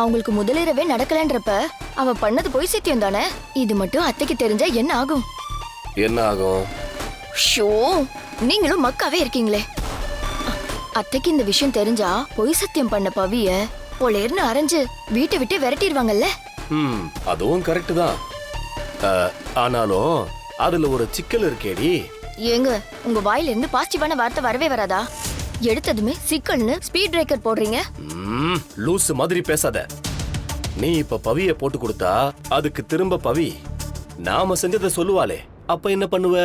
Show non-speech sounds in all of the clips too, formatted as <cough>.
அவங்களுக்கு முதலிரவே நடக்கலன்றப்ப அவ பண்ணது போய் சத்தியம் தானே? இது மட்டும் அத்தைக்கு தெரிஞ்சா என்ன ஆகும்? என்ன ஆகும்? ஷோ நீங்களும் மக்காவே இருக்கீங்களே. அத்தைக்கு இந்த விஷயம் தெரிஞ்சா பொய் சத்தியம் பண்ண பவிய பொலேர்னு அரைஞ்சு வீட்டை விட்டு விரட்டிடுவாங்கல்ல? ம் அதுவும் கரெக்ட் தான். ஆனாலும் அதுல ஒரு சிக்கல் இருக்கேடி. ஏங்க உங்க வாயில இருந்து பாசிட்டிவான வார்த்தை வரவே வராதா? எடுத்ததுமே சிக்கல்னு ஸ்பீட் பிரேக்கர் போடுறீங்க. ம் லூஸ் மாதிரி பேசாத. நீ இப்ப பவிய போட்டு கொடுத்தா அதுக்கு திரும்ப பவி நாம செஞ்சதை சொல்லுவாளே. அப்ப என்ன பண்ணுவ?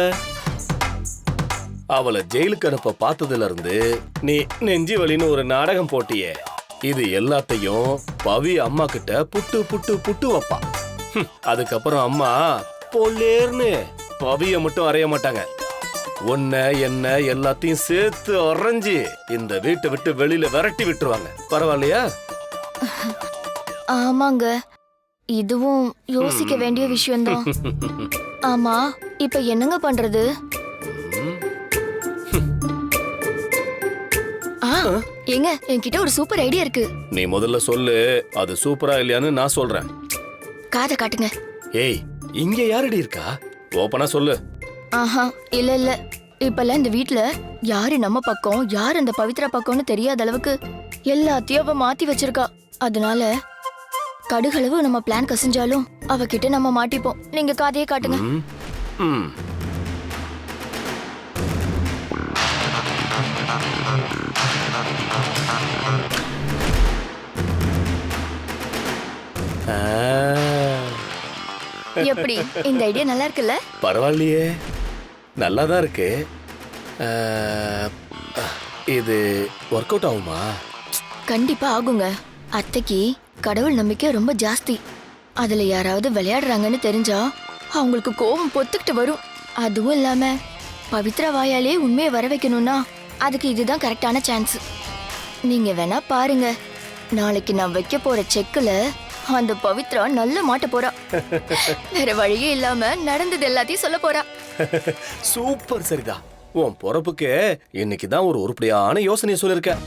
அவளை ஜெயிலுக்கு அனுப்ப பார்த்ததுல இருந்து நீ நெஞ்சி வலின்னு ஒரு நாடகம் போட்டியே. இது எல்லாத்தையும் பவி அம்மா கிட்ட புட்டு புட்டு புட்டு வைப்பா. அதுக்கப்புறம் அம்மா பொல்லேர்னு. பவிய மட்டும் அறைய மாட்டாங்க. உன்னை என்ன எல்லாத்தையும் சேர்த்து அரைஞ்சு இந்த வீட்டை விட்டு வெளியில விரட்டி விட்டுருவாங்க. பரவாயில்லையா? ஆமாங்க. இதுவும் யோசிக்க வேண்டிய விஷயம்தான். ஆமா இப்ப என்னங்க பண்றது? ஏங்க என்கிட்ட ஒரு சூப்பர் ஐடியா இருக்கு. நீ முதல்ல சொல்லு அது சூப்பரா இல்லையான்னு நான் சொல்றேன். காதை காட்டுங்க. ஏய் இங்க யாரடி இருக்கா? ஓப்பனா சொல்லு. ஆஹா இல்ல இல்ல. இப்பெல்லாம் இந்த வீட்ல யாரு நம்ம பக்கம் யார் அந்த பவித்ரா பக்கம்னு தெரியாத அளவுக்கு எல்லாத்தையும் அவ மாத்தி வச்சிருக்கா. அதனால கடுகளவு நம்ம பிளான் கசிஞ்சாலும் அவகிட்ட நம்ம மாட்டிப்போம். நீங்க காதையே காட்டுங்க. ம், ம். ஆ, எப்படி? இந்த ஐடியா நல்லா இருக்குல்ல? பரவாயில்லையே. நல்லா தான் இருக்கு இது ஒர்க் அவுட் ஆகுமா? கண்டிப்பா ஆகுங்க. அத்தைக்கு கடவுள் நம்பிக்கை ரொம்ப ஜாஸ்தி. அதுல யாராவது விளையாடுறாங்கன்னு தெரிஞ்சா அவங்களுக்கு கோபம் பொத்துக்கிட்டு வரும். அதுவும் இல்லாம பவித்ரா வாயாலே உண்மையை வர வைக்கணும்னா அதுக்கு இதுதான் கரெக்டான சான்ஸ் நீங்க வேணா பாருங்க. நாளைக்கு நான் வைக்க போற செக்குல அந்த பவித்ரா நல்ல மாட்ட போறா. <laughs> வேற வழியே இல்லாம நடந்தது எல்லாத்தையும் சொல்ல போறா. சூப்பர் சரிதா. உன் பொறப்புக்கு இன்னைக்கு தான் ஒரு உருப்படியான யோசனையை சொல்லியிருக்கேன்